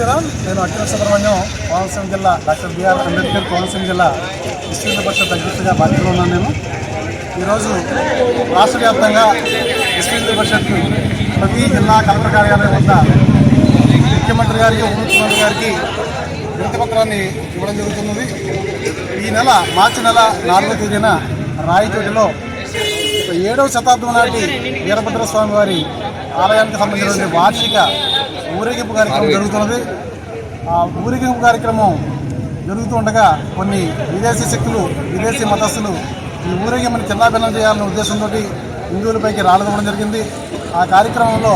శ్రీరామ్ నేను అఖిల సుబ్రహ్మణ్యం కోనసీమ జిల్లా doctor BR Ambedkar Konaseema జిల్లా విశ్వ పరిషత్ అధ్యక్షుడిగా బాధ్యతలో ఉన్నాను నేను. ఈరోజు రాష్ట్ర వ్యాప్తంగా విశ్వ పరిషత్కి ప్రతి జిల్లా కలెక్టర్ కార్యాలయం వద్ద ముఖ్యమంత్రి గారికి ఉప ముఖ్యమంత్రి గారికి వినతి పత్రాన్ని ఇవ్వడం జరుగుతున్నది. ఈ నెల మార్చి నెల నాలుగో తేదీన రాయచోటిలో ఏడవ శతాబ్దం నాటి వీరభద్ర స్వామి వారి ఆలయానికి సంబంధించిన వార్షిక ఊరేగింపు కార్యక్రమం జరుగుతున్నది. ఆ ఊరేగింపు కార్యక్రమం జరుగుతుండగా కొన్ని విదేశీ శక్తులు విదేశీ మతస్థులు ఈ ఊరేగింపుని చిన్నాభిన్నం చేయాలనే ఉద్దేశంతో హిందువులపైకి రాలదవ్వడం జరిగింది. ఆ కార్యక్రమంలో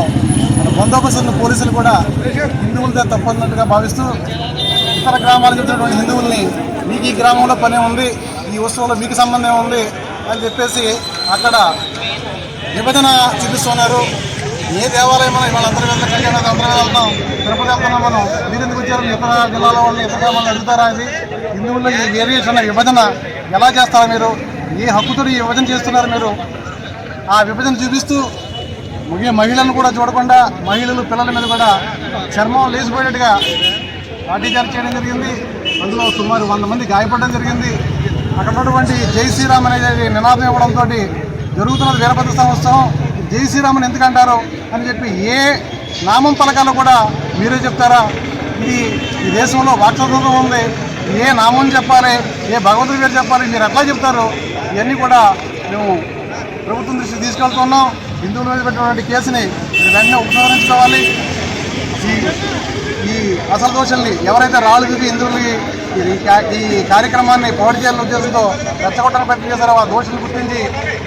మన బందోబస్తు పోలీసులు కూడా హిందువులతో తప్పన్నట్టుగా భావిస్తూ ఇతర గ్రామాలకు చెందినటువంటి హిందువుల్ని మీకు ఈ గ్రామంలో పనే ఉంది ఈ ఉత్సవంలో మీకు సంబంధం ఉంది అని చెప్పేసి అక్కడ విభజన చూపిస్తున్నారు ఏ దేవాలయం మనం వాళ్ళందరూ వెళ్తే కళ్యాణం అందరూ వెళ్తాం. తిరుపతి వెళ్తున్నాం మనం. మీరు ఎందుకు వచ్చారు? ఇతర జిల్లాల వాళ్ళని ఇతర గ్రామాలను అడుగుతారా అది? హిందువుల్లో ఈ వేరియేషన్ విభజన ఎలా చేస్తారా మీరు? ఏ హక్కుతో ఈ విభజన చేస్తున్నారు మీరు? ఆ విభజన చూపిస్తూ మహిళలను కూడా చూడకుండా మహిళలు పిల్లల మీద కూడా చర్మం లేచిపోయేట్టుగా లాఠీచార్జ్ చేయడం జరిగింది. అందులో సుమారు వంద మంది గాయపడడం జరిగింది. అక్కడ ఉన్నటువంటి జై శ్రీరామ్ అనేది నినాదం ఇవ్వడంతో జరుగుతున్నది వీరభద్ర సంవత్సరం జై శ్రీరామ్ అని ఎందుకంటారు అని చెప్పి ఏ నామం పలకాలు కూడా మీరే చెప్తారా? ఇది ఈ దేశంలో వాక్స్వతంత్రం ఉంది. ఏ నామం చెప్పాలి ఏ భగవంతుడి పేరు చెప్పాలి మీరు ఎట్లా చెప్తారు? ఇవన్నీ కూడా మేము ప్రభుత్వం దృష్టికి తీసుకెళ్తున్నాం. హిందువుల మీద పెట్టినటువంటి కేసుని వెంటనే ఉపసంహరించుకోవాలి. ఈ- అసలు దోషుల్ని ఎవరైతే రాళ్ళు దిగి హిందువులకి ఈ కార్యక్రమాన్ని పాడు చేయాలనే ఉద్దేశంతో రెచ్చగొట్టన ప్రయత్నం చేశారో ఆ దోషులు గుర్తించి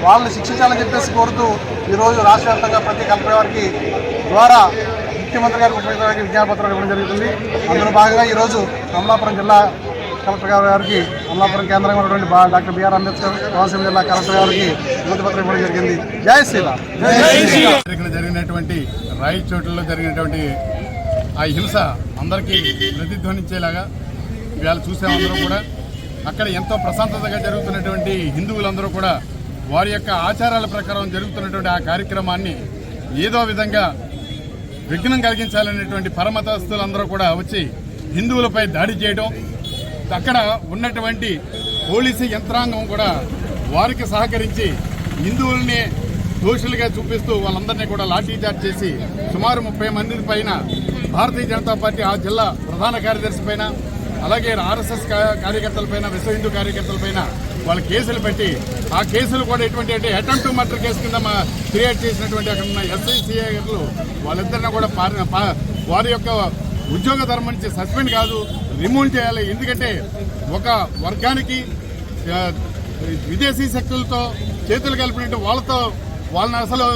వాళ్ళని శిక్షించాలని చెప్పేసి కోరుతూ ఈరోజు రాష్ట్ర వ్యాప్తంగా ప్రతి కలెక్టర్ గారికి ద్వారా ముఖ్యమంత్రి గారికి ఉపముఖ్యమంత్రి గారికి విజ్ఞాపత్రాలు ఇవ్వడం జరుగుతుంది. అందులో భాగంగా ఈరోజు అమలాపురం జిల్లా కలెక్టర్ గారు గారికి అమలాపురం కేంద్రంగా ఉన్నటువంటి డాక్టర్ బిఆర్ అంబేద్కర్ కోనసీమ జిల్లా కలెక్టర్ గారికి పత్రం ఇవ్వడం జరిగింది. జై శ్రీరామ్. ఇక్కడ జరిగినటువంటి రాయచోట్లలో జరిగినటువంటి ఆ హింస అందరికీ ప్రతిధ్వనించేలాగా ఇవాళ చూసామందరూ కూడా. అక్కడ ఎంతో ప్రశాంతతగా జరుగుతున్నటువంటి హిందువులందరూ కూడా వారి యొక్క ఆచారాల ప్రకారం జరుగుతున్నటువంటి ఆ కార్యక్రమాన్ని ఏదో విధంగా విఘ్నం కలిగించాలనేటువంటి పరమతస్తులందరూ కూడా వచ్చి హిందువులపై దాడి చేయడం అక్కడ ఉన్నటువంటి పోలీసు యంత్రాంగం కూడా వారికి సహకరించి హిందువుల్ని దోషులుగా చూపిస్తూ వాళ్ళందరినీ కూడా లాఠీచార్జ్ చేసి సుమారు ముప్పై మంది పైన భారతీయ జనతా పార్టీ ఆ జిల్లా ప్రధాన కార్యదర్శి పైన అలాగే ఆర్ఎస్ఎస్ కార్యకర్తల పైన విశ్వ హిందూ కార్యకర్తల పైన వాళ్ళ కేసులు పెట్టి ఆ కేసులు కూడా ఎటువంటి అంటే అటెంప్ట్ టు మర్డర్ కేసు కింద మా క్రియేట్ చేసినటువంటి అక్కడ ఉన్న ఎస్ఐసిఐలు వాళ్ళిద్దరిని కూడా పారి- వారి యొక్క ఉద్యోగ ధర్మం నుంచి సస్పెండ్ కాదు రిమూవ్ చేయాలి. ఎందుకంటే ఒక వర్గానికి విదేశీ శక్తులతో చేతులు కలిపినట్టు వాళ్ళతో వాళ్ళని అసలు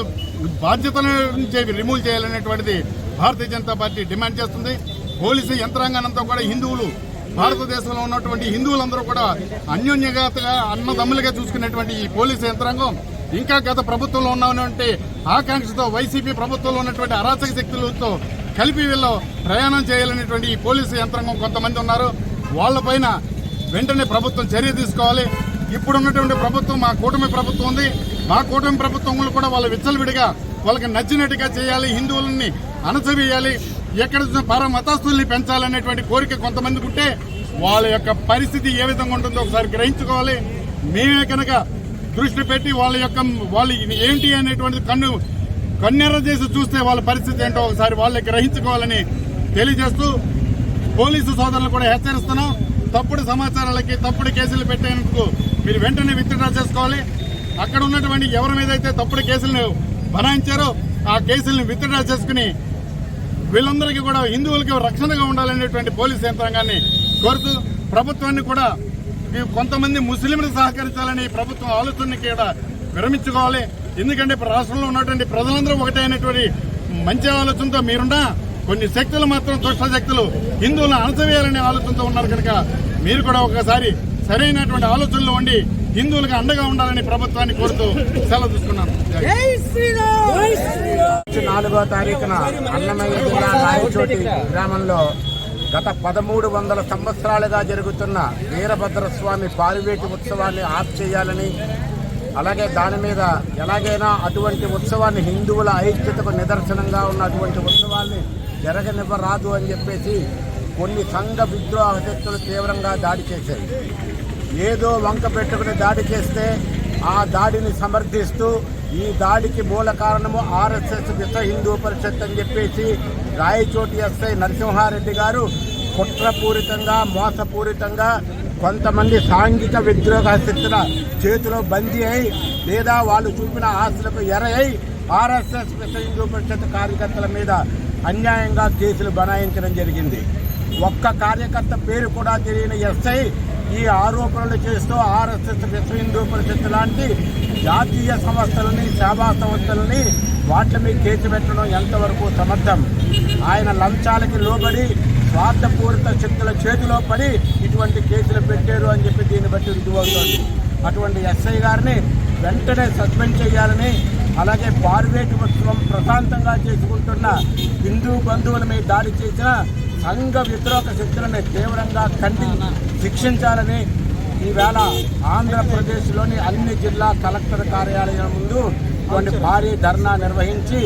బాధ్యతల నుంచి రిమూవ్ చేయాలనేటువంటిది భారతీయ జనతా పార్టీ డిమాండ్ చేస్తుంది. పోలీసు యంత్రాంగానంతా కూడా హిందువులు భారతదేశంలో ఉన్నటువంటి హిందువులందరూ కూడా అన్యోన్యతగా అన్నదమ్ములుగా చూసుకునేటువంటి ఈ పోలీసు యంత్రాంగం ఇంకా గత ప్రభుత్వంలో ఉన్నటువంటి ఆకాంక్షతో వైసీపీ ప్రభుత్వంలో ఉన్నటువంటి అరాచక శక్తులతో కలిపి వీళ్ళు ప్రయాణం చేయాలనేటువంటి ఈ పోలీసు యంత్రాంగం కొంతమంది ఉన్నారు. వాళ్ళపైన వెంటనే ప్రభుత్వం చర్య తీసుకోవాలి. ఇప్పుడున్నటువంటి ప్రభుత్వం మా కూటమి ప్రభుత్వం ఉంది. మా కూటమి ప్రభుత్వం కూడా వాళ్ళ విచ్చలవిడిగా వాళ్ళకి నచ్చినట్టుగా చేయాలి. హిందువులని అణచవేయాలి ఎక్కడ చూసినా పర మతస్థుల్ని పెంచాలనేటువంటి కోరిక కొంతమందికి ఉంటే వాళ్ళ యొక్క పరిస్థితి ఏ విధంగా ఉంటుందో ఒకసారి గ్రహించుకోవాలి. మేమే కనుక దృష్టి పెట్టి వాళ్ళ యొక్క వాళ్ళు ఏంటి అనేటువంటి కన్ను కన్నెర్ర చేసి చూస్తే వాళ్ళ పరిస్థితి ఏంటో ఒకసారి వాళ్ళకి గ్రహించుకోవాలని తెలియజేస్తూ పోలీసు సోదరులు కూడా హెచ్చరిస్తున్నాం. తప్పుడు సమాచారాలకి తప్పుడు కేసులు పెట్టేందుకు మీరు వెంటనే విత్డ్రా చేసుకోవాలి. అక్కడ ఉన్నటువంటి ఎవరి మీద అయితే తప్పుడు కేసులను బనాయించారో ఆ కేసులను విత్డ్రా చేసుకుని వీళ్ళందరికీ కూడా హిందువులకి రక్షణగా ఉండాలనేటువంటి పోలీస్ యంత్రాంగాన్ని కోరుతూ ప్రభుత్వాన్ని కూడా కొంతమంది ముస్లింలు సహకరించాలని ప్రభుత్వం ఆలోచనని కూడా విరమించుకోవాలి. ఎందుకంటే ఇప్పుడు రాష్ట్రంలో ఉన్నటువంటి ప్రజలందరూ ఒకటే అనేటువంటి మంచి ఆలోచనతో మీరున్నా కొన్ని శక్తులు మాత్రం దుష్ట శక్తులు హిందువులను అణచవేయాలనే ఆలోచనతో ఉన్నారు కనుక మీరు కూడా ఒకసారి సరైనటువంటి ఆలోచనలో ఉండి హిందువులకు అండగా ఉండాలని ప్రభుత్వాన్ని కోరుతూ సెలవు తీసుకున్నాను. నాలుగో తారీఖున అన్నమయ్య జిల్లా రాయచోటి గ్రామంలో గత పదమూడు వందల సంవత్సరాలుగా జరుగుతున్న వీరభద్ర స్వామి పారివేటి ఉత్సవాన్ని ఆఫ్ చేయాలని అలాగే దాని మీద ఎలాగైనా అటువంటి ఉత్సవాన్ని హిందువుల ఐక్యతకు నిదర్శనంగా ఉన్న అటువంటి ఉత్సవాన్ని జరగనివ్వరాదు అని చెప్పేసి కొన్ని సంఘ విద్రోహ శక్తులు తీవ్రంగా దాడి చేశాయి. ఏదో వంక పెట్టుకుని దాడి చేస్తే ఆ దాడిని సమర్థిస్తూ ఈ దాడికి మూల కారణము ఆర్ఎస్ఎస్ విశ్వ హిందూ పరిషత్ అని చెప్పేసి రాయచోటి ఎస్ఐ నరసింహారెడ్డి గారు కుట్రపూరితంగా మోసపూరితంగా కొంతమంది సాంఘిక విద్రోహ శిక్షణ చేతిలో బందీ అయి లేదా వాళ్ళు చూపిన ఆస్తులకు ఎర అయి ఆర్ఎస్ఎస్ విశ్వ హిందూ పరిషత్ కార్యకర్తల మీద అన్యాయంగా కేసులు బనాయించడం జరిగింది. ఒక్క కార్యకర్త పేరు కూడా తెలియని ఎస్ఐ ఈ ఆరోపణలు చేస్తూ ఆర్ఎస్ఎస్ విశ్వ హిందూ పరిషత్ లాంటి జాతీయ సంస్థలని సేవా సంస్థలని వాటి మీద కేసు పెట్టడం ఎంతవరకు సమర్థం? ఆయన లంచాలకి లోబడి స్వార్థపూరిత శక్తుల చేతిలో పడి ఇటువంటి కేసులు పెట్టారు అని చెప్పి దీన్ని బట్టి రుజువవుతోంది అటువంటి ఎస్ఐ గారిని వెంటనే సస్పెండ్ చేయాలని అలాగే పార్వేటి ఉత్సవం ప్రశాంతంగా చేసుకుంటున్న హిందూ బంధువుల మీద దాడి చేసిన సంఘ వ్యతిరేక శక్తులను తీవ్రంగా ఖండి శిక్షించాలని ఈవేళ ఆంధ్రప్రదేశ్లోని అన్ని జిల్లా కలెక్టర్ కార్యాలయం ముందు కొన్ని భారీ ధర్నా నిర్వహించి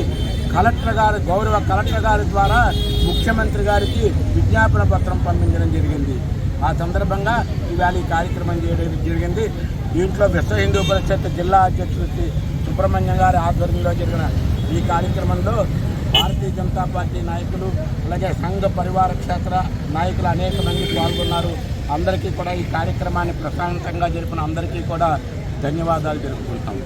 కలెక్టర్ గారు గౌరవ కలెక్టర్ గారి ద్వారా ముఖ్యమంత్రి గారికి విజ్ఞాపన పత్రం పంపించడం జరిగింది. ఆ సందర్భంగా ఈవేళ ఈ కార్యక్రమం చేయడం జరిగింది. దీంట్లో విశ్వ హిందూ పరిషత్ జిల్లా అధ్యక్షుడు సుబ్రహ్మణ్యం గారి ఆధ్వర్యంలో జరిగిన ఈ కార్యక్రమంలో భారతీయ జనతా పార్టీ నాయకులు అలాగే సంఘ పరివార క్షేత్ర నాయకులు అనేక మంది పాల్గొన్నారు. అందరికీ కూడా ఈ కార్యక్రమాన్ని ప్రశాంతంగా జరిపిన అందరికీ కూడా ధన్యవాదాలు జరుపుకుంటాం